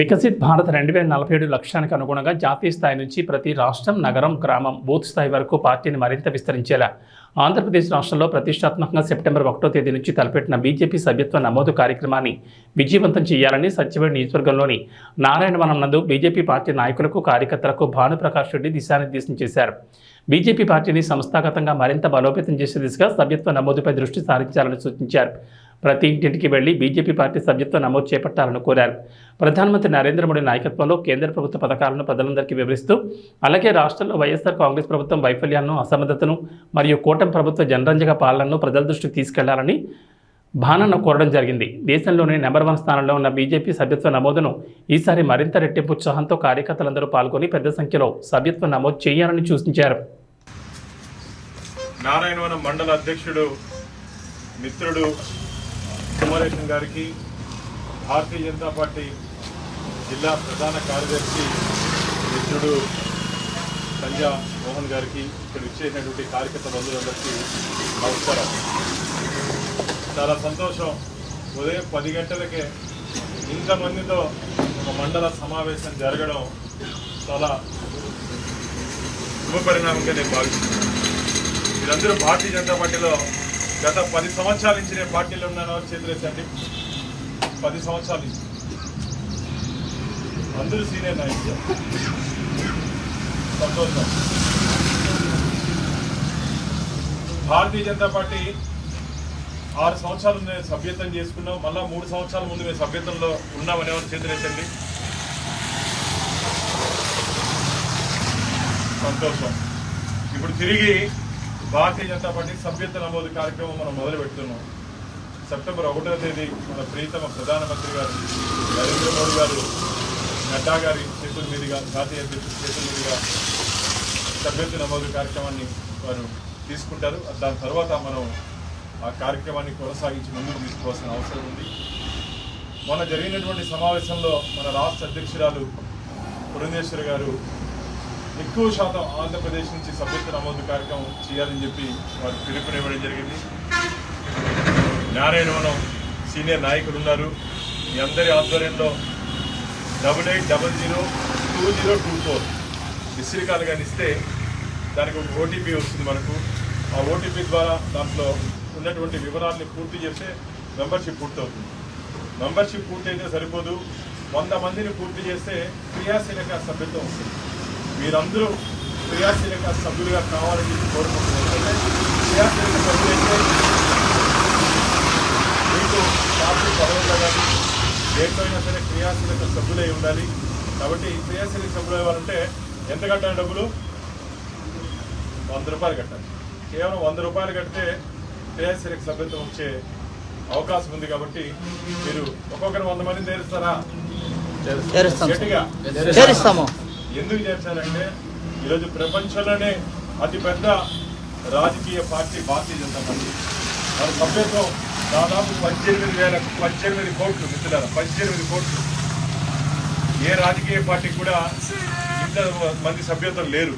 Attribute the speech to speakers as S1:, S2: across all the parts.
S1: వికసిత్ భారత్ రెండు వేల నలభై ఏడు లక్ష్యానికి అనుగుణంగా జాతీయ స్థాయి నుంచి ప్రతి రాష్ట్రం నగరం గ్రామం బూత్ స్థాయి వరకు పార్టీని మరింత విస్తరించేలా. ఆంధ్రప్రదేశ్ రాష్ట్రంలో ప్రతిష్టాత్మకంగా సెప్టెంబర్ ఒకటో తేదీ నుంచి తలపెట్టిన బీజేపీ సభ్యత్వ నమోదు కార్యక్రమాన్ని విజయవంతం చేయాలని సత్యవేడి నియోజకవర్గంలోని నారాయణవనం నందు బీజేపీ పార్టీ నాయకులకు కార్యకర్తలకు భానుప్రకాష్ రెడ్డి దిశానిర్దేశం చేశారు. బీజేపీ పార్టీని సంస్థాగతంగా మరింత బలోపేతం చేసే దిశగా సభ్యత్వ నమోదుపై దృష్టి సారించాలని సూచించారు. ప్రతి ఇంటింటికి వెళ్ళి బీజేపీ పార్టీ సభ్యత్వం నమోదు చేపట్టాలని కోరారు. ప్రధానమంత్రి నరేంద్ర మోడీ నాయకత్వంలో కేంద్ర ప్రభుత్వ పథకాలను ప్రజలందరికీ వివరిస్తూ అలాగే రాష్ట్రంలో వైఎస్ఆర్ కాంగ్రెస్ ప్రభుత్వం వైఫల్యాలను అసమర్థతను మరియు కూటమి ప్రభుత్వ జనరంజక పాలనను ప్రజల దృష్టికి తీసుకెళ్ళాలని భానన్న కోరడం జరిగింది. దేశంలోనే నెంబర్ వన్ స్థానంలో ఉన్న బీజేపీ సభ్యత్వ నమోదును ఈసారి మరింత రెట్టింపు ఉత్సాహంతో కార్యకర్తలందరూ పాల్గొని పెద్ద సంఖ్యలో సభ్యత్వ నమోదు చేయాలని సూచించారు.
S2: నారాయణవనం మండల అధ్యక్షుడు మిత్రుడు కుమారేశం గారికి భారతీయ జనతా పార్టీ జిల్లా ప్రధాన కార్యదర్శి మిత్రుడు సంజా మోహన్ గారికి ఇక్కడ ఇచ్చేసినటువంటి కార్యకర్త బంధువులందరికీ నమస్కారం చాలా సంతోషం. ఉదయం పది గంటలకే ఇంతమందితో ఒక మండల సమావేశం జరగడం చాలా శుభపరిణామంగా నేను భావిస్తున్నాను. వీరందరూ భారతీయ జనతా పార్టీలో గత పది సంవత్సరాల నుంచి నేను పార్టీలో ఉన్నాను చేతులేసండి పది సంవత్సరాల నుంచి. అందరూ సీనియర్ నాయకులు. సంతోషం. భారతీయ జనతా పార్టీ ఆరు సంవత్సరాలు మేము సభ్యత్వం చేసుకున్నాం. మళ్ళా మూడు సంవత్సరాల ముందు మేము సభ్యత్వంలో ఉన్నామని ఎవరు చేతులేసండి సంతోషం. ఇప్పుడు తిరిగి భారతీయ జనతా పార్టీ సభ్యత్వ నమోదు కార్యక్రమం మనం మొదలు పెడుతున్నాం. సెప్టెంబర్ ఒకటో తేదీ మన ప్రీతమ ప్రధానమంత్రి గారు నరేంద్ర మోడీ గారు నడ్డా గారి చేతుల మీదుగా జాతీయ అధ్యక్షుడి చేతుల మీదుగా సభ్యత్వ నమోదు కార్యక్రమాన్ని వారు తీసుకుంటారు. దాని తర్వాత మనం ఆ కార్యక్రమాన్ని కొనసాగించి ముందుకు తీసుకోవాల్సిన అవసరం ఉంది. మొన్న జరిగినటువంటి సమావేశంలో మన రాష్ట్ర అధ్యక్షురాలు పురంధేశ్వరి గారు ఎక్కువ శాతం ఆంధ్రప్రదేశ్ నుంచి సభ్యత్వ నమోదు కార్యక్రమం చేయాలని చెప్పి వారు పిలుపునివ్వడం జరిగింది. నారాయణవనం సీనియర్ నాయకులు ఉన్నారు. మీ అందరి ఆధ్వర్యంలో double eight double zero two zero two four missed call కానీ ఇస్తే దానికి ఒక ఓటీపీ వస్తుంది మనకు. ఆ ఓటీపీ ద్వారా దాంట్లో ఉన్నటువంటి వివరాలని పూర్తి చేస్తే మెంబర్షిప్ పూర్తవుతుంది. మెంబర్షిప్ పూర్తయితే సరిపోదు. వంద మందిని పూర్తి చేస్తే క్రియాశీలక సభ్యత్వం వస్తుంది. మీరందరూ క్రియాశీలక సభ్యులుగా కావాలని కోరుకుంటున్నారు క్రియాశీలక సభ్యులైతే మీకు పార్టీ పదవుల్లో కానీ సరే క్రియాశీలక సభ్యులై ఉండాలి. కాబట్టి క్రియాశీలక సభ్యులు అవ్వాలంటే ఎంత కట్టాలి డబ్బులు? వంద రూపాయలు కట్టాలి. కేవలం వంద రూపాయలు కడితే క్రియాశీలక సభ్యత్వం వచ్చే అవకాశం ఉంది కాబట్టి మీరు ఒక్కొక్కరు వంద చేరుస్తారా
S3: సార్.
S2: గట్టిగా.
S3: చేరుస్తాము
S2: ఎందుకు చేర్చారంటే ఈరోజు ప్రపంచంలోనే అతిపెద్ద రాజకీయ పార్టీ భారతీయ జనతా పార్టీ. మన సభ్యత్వం దాదాపు పద్దెనిమిది వేల పద్దెనిమిది కోట్లు మిత్రులారా పద్దెనిమిది కోట్లు. ఏ రాజకీయ పార్టీ కూడా ఇంత మంది సభ్యత్వం లేరు.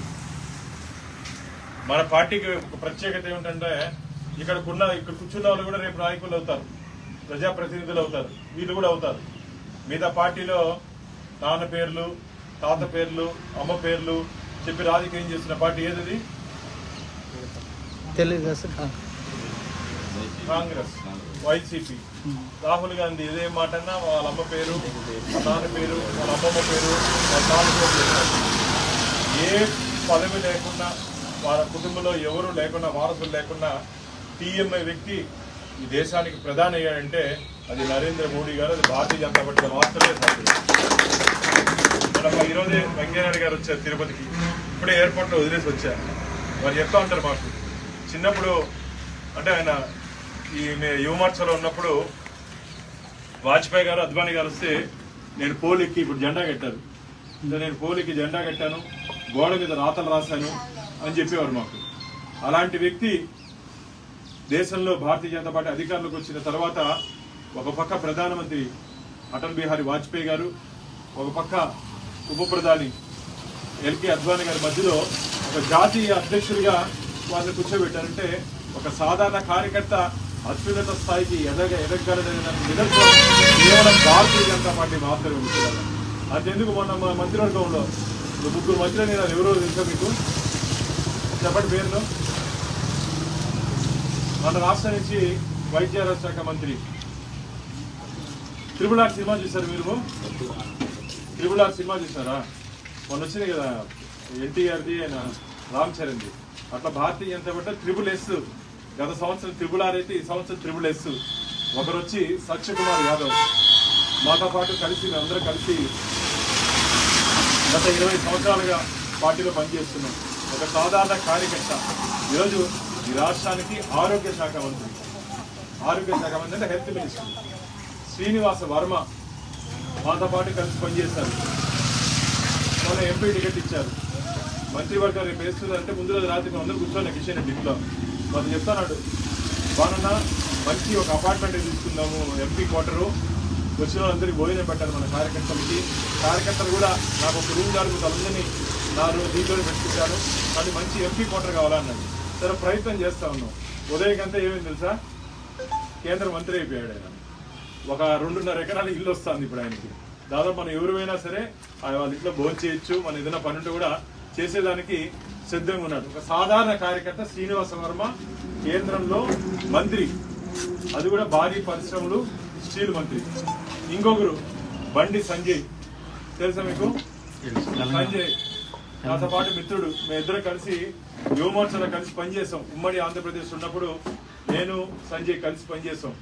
S2: మన పార్టీకి ఒక ప్రత్యేకత ఏమిటంటే ఇక్కడకున్న ఇక్కడ కూర్చున్న వాళ్ళు కూడా రేపు నాయకులు అవుతారు. ప్రజాప్రతినిధులు అవుతారు. వీళ్ళు కూడా అవుతారు. మిగతా పార్టీలో నాన్న పేర్లు తాత పేర్లు అమ్మ పేర్లు చెప్పి రాజకీయం చేస్తున్న పార్టీ ఏది
S3: తెలుగు సార్.
S2: కాంగ్రెస్ వైసీపీ రాహుల్ గాంధీ ఇదే మాట అన్నా వాళ్ళ అమ్మ పేరు వాళ్ళ నాన్న పేరు వాళ్ళ అమ్మమ్మ పేరు వాళ్ళ తాత పేరు. ఏ పదవి లేకుండా వాళ్ళ కుటుంబంలో ఎవరు లేకుండా వారసులు లేకుండా టీఎంఐ వ్యక్తి ఈ దేశానికి ప్రధాని అయ్యాడంటే అది నరేంద్ర మోడీ గారు అది భారతీయ జనతా పార్టీ మాత్రమే సాధ్యం మన ఈరోజే వెంకయ్యనాయుడు గారు వచ్చారు తిరుపతికి. ఇప్పుడే ఎయిర్పోర్ట్లో వదిలేసి వచ్చారు. వారు చెప్తా ఉంటారు మాకు. చిన్నప్పుడు అంటే ఆయన ఈ మే- ఉన్నప్పుడు వాజ్పేయి గారు అద్వానీ గారు వస్తే నేను పోలికి ఇప్పుడు జెండా కట్టారు. నేను పోలికి జెండా కట్టాను గోడ మీద రాతలు రాశాను అని చెప్పేవారు మాకు. అలాంటి వ్యక్తి దేశంలో భారతీయ జనతా పార్టీ అధికారంలోకి వచ్చిన తర్వాత ఒక పక్క ప్రధానమంత్రి అటల్ బిహారీ వాజ్పేయి గారు ఒక పక్క ఉప ప్రధాని ఎల్కే అద్వానీ గారి మధ్యలో ఒక జాతీయ అధ్యక్షుడిగా వాళ్ళని కూర్చోబెట్టారంటే ఒక సాధారణ కార్యకర్త అత్యున్నత స్థాయికి ఎదగ ఎదగలదనే నిదర్శనం. కేవలం భారతీయ జనతా పార్టీ మాత్రమే ఉంటున్నారు అంతెందుకు మొన్న మంత్రివర్గంలో? ఇప్పుడు ముగ్గురు మంత్రులు నేను ఎవరో తెలుసా మీకు? చెప్పండి పేర్లు. మన రాష్ట్రం నుంచి వైద్య శాఖ మంత్రి. త్రిపుల సినిమా చూశారు మీరు? త్రిపుల్ ఆర్ సినిమా చూసారా? మొన్న వచ్చింది కదా ఎన్టీఆర్ది ఆయన రామ్ చరణ్ది. అట్లా Bharatiya Janata party triple S. గత సంవత్సరం త్రిపుల్ ఆర్ అయితే ఈ సంవత్సరం త్రిపుల్ ఎస్. ఒకరు వచ్చి సత్యకుమార్ యాదవ్ మాతో పాటు కలిసి మేమందరం కలిసి గత ఇరవై సంవత్సరాలుగా పార్టీలో పనిచేస్తున్నాం. ఒక సాధారణ కార్యకర్త. ఈరోజు ఈ రాష్ట్రానికి ఆరోగ్య శాఖ మంత్రి. ఆరోగ్య శాఖ మంత్రి అంటే హెల్త్ మినిస్టర్. శ్రీనివాస వర్మ మాతో పాటు కలిసి పనిచేశారు. మన ఎంపీ టికెట్ ఇచ్చారు. మంత్రివర్గం రేపు వేస్తుందంటే ముందు రోజు రాత్రి మేము అందరూ కిషన్ రెడ్డిలో వాళ్ళు చెప్తాడు బాగున్నా మంచి ఒక అపార్ట్మెంట్ తీసుకుందాము ఎంపీ క్వార్టరు. వచ్చిన వాళ్ళందరికీ భోజనం పెట్టాలి మన కార్యకర్తలకి కార్యకర్తలు కూడా నాకు ఒక రూమ్ గారు అందరినీ నా దీంట్లో దీంట్లోనే పెట్టుకుంటాను అది మంచి ఎంపీ క్వార్టర్ కావాలన్నది సరే ప్రయత్నం చేస్తా ఉన్నాం. ఉదయకంతా ఏమైంది తెలుసా? కేంద్ర మంత్రి అయిపోయాడు ఆయన. ఒక రెండున్నర ఎకరాల ఇల్లు వస్తుంది ఇప్పుడు ఆయనకి. దాదాపు మనం ఎవరైనా సరే వాళ్ళ ఇంట్లో భోజనం చేయొచ్చు మన ఏదైనా పని ఉంటే కూడా చేసేదానికి సిద్ధంగా ఉన్నాడు. ఒక సాధారణ కార్యకర్త శ్రీనివాస వర్మ కేంద్రంలో మంత్రి. అది కూడా భారీ పరిశ్రమలు స్టీల్ మంత్రి. ఇంకొకరు బండి సంజయ్. తెలుసా మీకు? సంజయ్. నాతో పాటు మిత్రుడు. మేమిద్దరం కలిసి యువమోర్చలో కలిసి పనిచేసాం. ఉమ్మడి ఆంధ్రప్రదేశ్ ఉన్నప్పుడు నేను సంజయ్ కలిసి పనిచేసాం.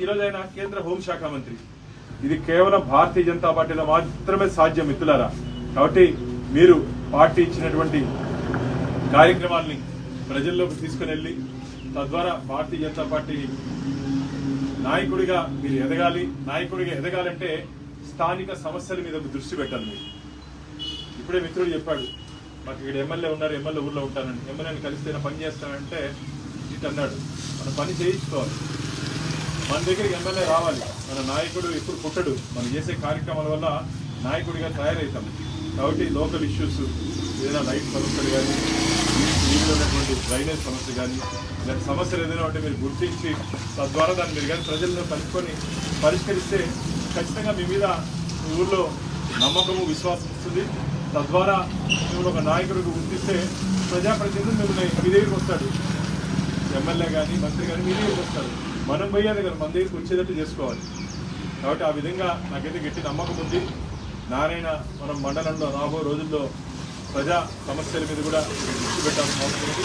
S2: ఈరోజు ఆయన కేంద్ర హోంశాఖ మంత్రి. ఇది కేవలం భారతీయ జనతా పార్టీలో మాత్రమే సాధ్యం మిత్రులారా. కాబట్టి మీరు పార్టీ ఇచ్చినటువంటి కార్యక్రమాల్ని ప్రజల్లోకి తీసుకుని వెళ్ళి తద్వారా భారతీయ జనతా పార్టీ నాయకుడిగా మీరు ఎదగాలి నాయకుడిగా ఎదగాలంటే స్థానిక సమస్యల మీద దృష్టి పెట్టాలి మీరు. ఇప్పుడే మిత్రుడు చెప్పాడు మాకు ఇక్కడ ఎమ్మెల్యే ఉన్నారు ఎమ్మెల్యే ఊళ్ళో ఉంటానండి ఎమ్మెల్యేని కలిస్తే పని చేస్తానంటే ఇటు అన్నాడు. మన పని చేయించుకోవాలి. మన దగ్గరికి ఎమ్మెల్యే రావాలి. మన నాయకుడు ఎప్పుడు పుట్టడు. మనం చేసే కార్యక్రమాల వల్ల నాయకుడిగా తయారవుతాం కాబట్టి లోకల్ ఇష్యూస్ ఏదైనా లైట్ సమస్యలు కానీ ఉన్నటువంటి డ్రైనేజ్ సమస్య కానీ ఇలాంటి సమస్యలు ఏదైనా ఉంటే మీరు గుర్తించి తద్వారా దాన్ని మీరు కానీ ప్రజల్లో కలుపుకొని పరిష్కరిస్తే ఖచ్చితంగా మీ మీద ఊళ్ళో నమ్మకము విశ్వాసం వస్తుంది. తద్వారా మిమ్మల్ని ఒక నాయకుడికి గుర్తిస్తే ప్రజాప్రతినిధులు మిమ్మల్ని మీ దగ్గరికి వస్తాడు ఎమ్మెల్యే కానీ మంత్రి కానీ మీ దగ్గరికి వస్తారు. మనం పోయేది కదా మన దగ్గరికి వచ్చేటట్టు చేసుకోవాలి. కాబట్టి ఆ విధంగా నాకైతే గట్టి నమ్మకం ఉంది. నారాయణ మనం మండలంలో రాబో రోజుల్లో ప్రజా సమస్యల మీద కూడా దృష్టి పెట్టాల్సిన అవసరం ఉంది.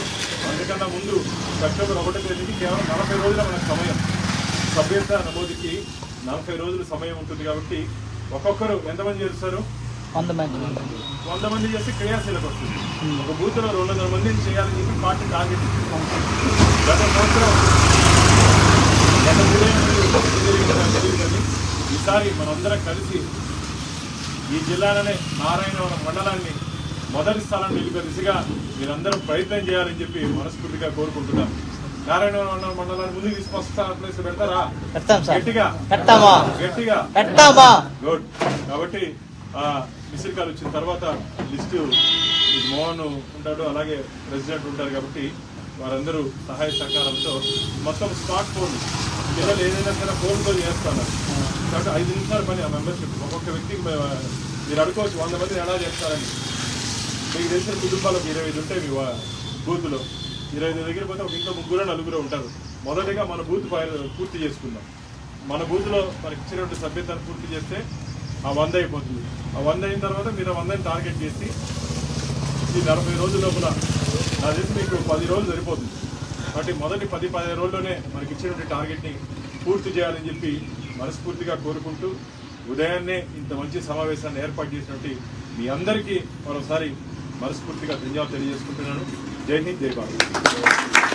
S2: అందుకన్నా ముందు సెప్టెంబర్ ఒకటో తేదీకి కేవలం నలభై రోజుల మనకు సమయం. సభ్యత నమోదుకి నలభై రోజులు సమయం ఉంటుంది కాబట్టి ఒక్కొక్కరు ఎంతమంది చేస్తారు
S3: వంద మంది.
S2: వంద మంది చేస్తే క్రియాశీలకు వస్తుంది. ఒక బూత్లో రెండు వందల మందిని చేయాలని చెప్పి పార్టీ టార్గెట్ ఇచ్చింది. గత సంవత్సరం గత జూలై నుండి ఒకటి జరిగింది నాకు తెలియదు కానీ ఈసారి మనందరం కలిసి ఈ జిల్లాలోనే నారాయణవరం మండలాన్ని మొదటి స్థానం నిలిపే దిశగా మీరందరూ ప్రయత్నం చేయాలని చెప్పి మనస్ఫూర్తిగా కోరుకుంటున్నాం. నారాయణవరం మండలాన్ని ముందుకు తీసుకొస్తా ప్లేస్ పెడతారా? గట్టిగా. గట్టిగా. గుడ్ కాబట్టి ఆ మిస్డ్ కాల్ వచ్చిన తర్వాత లిస్టు మోహన్ ఉంటాడు అలాగే ప్రెసిడెంట్ ఉంటారు కాబట్టి వారందరూ సహాయ సహకారంతో మొత్తం స్మార్ట్ ఫోన్ పిల్లలు ఏదైనా సరే ఫోన్తో చేస్తున్నారు కాబట్టి ఐదు నిమిషాల పని ఆ మెంబర్షిప్. ఒక్కొక్క వ్యక్తికి మీరు అడుకోవచ్చు వంద మంది ఎలా చేస్తారని. మీకు తెలిసిన కుటుంబాలకు ఇరవై ఐదు ఉంటాయి మీ బూత్లో. ఇరవై ఐదు దగ్గర పోతే ఒక ఇంట్లో ముగ్గురు నలుగురు ఉంటారు. మొదటిగా మన బూత్ పూర్తి చేసుకుందాం. మన బూత్లో మనకి ఇచ్చినటువంటి సభ్యతను పూర్తి చేస్తే ఆ వంద అయిపోతుంది. ఆ వంద అయిన తర్వాత మీరు ఆ వందని టార్గెట్ చేసి ఈ నలభై రోజుల లోపల నా తెలిసి మీకు పది రోజులు సరిపోతుంది. కాబట్టి మొదటి పది పదిహేను రోజుల్లోనే మనకి ఇచ్చినటువంటి టార్గెట్ని పూర్తి చేయాలని చెప్పి మనస్ఫూర్తిగా కోరుకుంటూ ఉదయాన్నే ఇంత మంచి సమావేశాన్ని ఏర్పాటు చేసినటువంటి మీ అందరికీ మరోసారి మనస్ఫూర్తిగా ధన్యవాదాలు తెలియజేసుకుంటున్నాను. జై హింద్ జై భారత్.